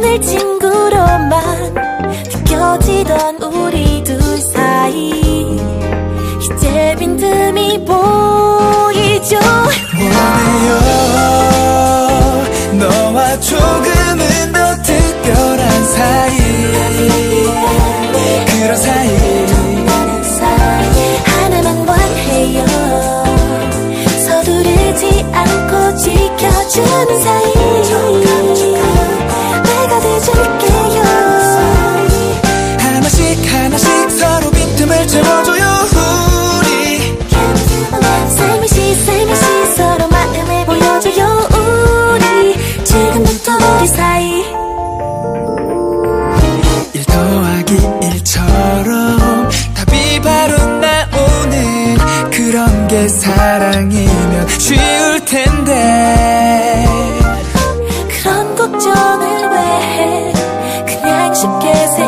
늘 친구로만 느껴지던 우리 둘 사이. 이제 빈틈이 보이죠? 원해요. 너와 조금은 더 특별한 사이. 그런 사이. 하나만 원해요. 서두르지 않고 지켜주는 사이 1 더하기 1처럼 답이 바로 나오는 그런 게 사랑이면 쉬울 텐데. 그런 걱정을 왜 해? 그냥 쉽게 생각